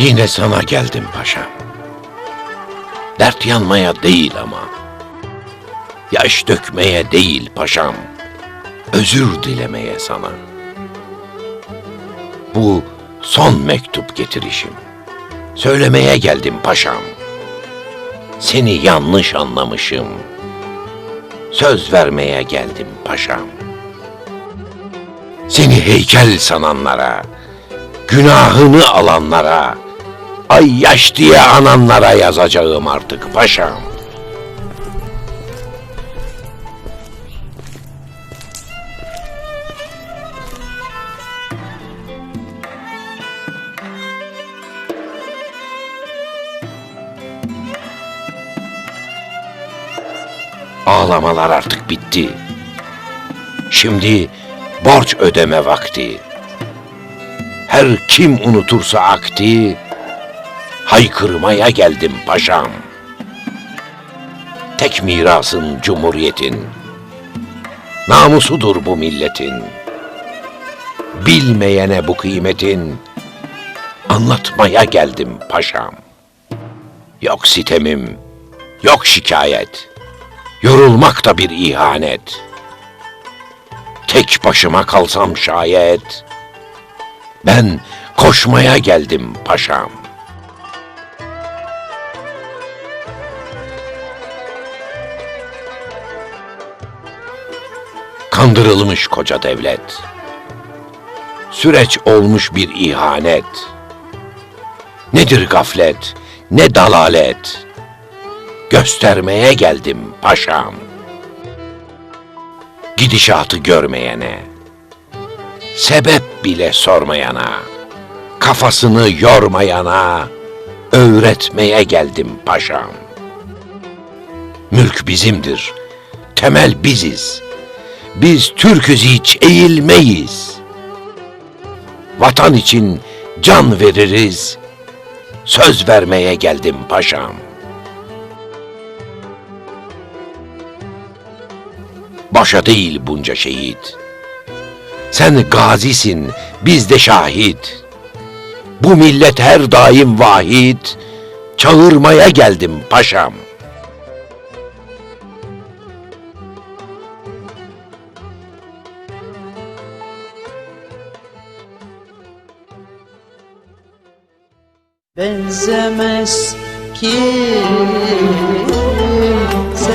Yine sana geldim paşam. Dert yanmaya değil ama. Yaş dökmeye değil paşam. Özür dilemeye sana. Bu son mektup getirişim. Söylemeye geldim paşam. Seni yanlış anlamışım. Söz vermeye geldim paşam. Seni heykel sananlara, günahını alanlara, ay yaş diye ananlara yazacağım artık paşam. Ağlamalar artık bitti. Şimdi borç ödeme vakti. Her kim unutursa akti, haykırmaya geldim paşam. Tek mirasın cumhuriyetin, namusudur bu milletin. Bilmeyene bu kıymetin, anlatmaya geldim paşam. Yok sitemim, yok şikayet, yorulmak da bir ihanet. Tek başıma kalsam şayet, ben koşmaya geldim paşam. Kandırılmış koca devlet. Süreç olmuş bir ihanet. Nedir gaflet, ne dalalet. Göstermeye geldim paşam. Gidişatı görmeyene, sebep bile sormayana, kafasını yormayana öğretmeye geldim paşam. Mülk bizimdir, temel biziz. Biz Türküz hiç eğilmeyiz. Vatan için can veririz. Söz vermeye geldim paşam. Başa değil bunca şehit. Sen gazisin, biz de şahit. Bu millet her daim vahid. Çağırmaya geldim paşam. Benzemez kimse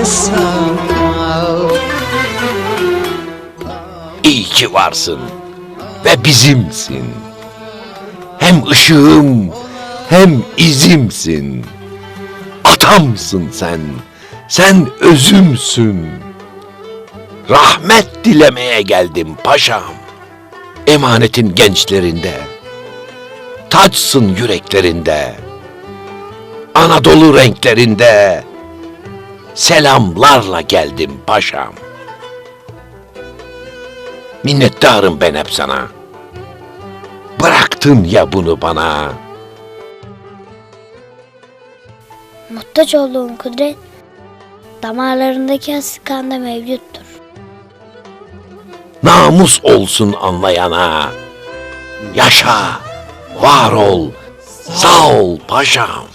sana İyi ki varsın ve bizimsin. Hem ışığım hem izimsin. Atamsın sen, sen özümsün. Rahmet dilemeye geldim paşam. Emanetin gençlerinde. Taçsın yüreklerinde. Anadolu renklerinde. Selamlarla geldim paşam. Minnettarım ben hep sana. Bıraktın ya bunu bana. Muhtaç olduğun kudret damarlarındaki asit kanda mevcuttur. Namus olsun anlayana. Yaşa, var ol, sağ ol paşam.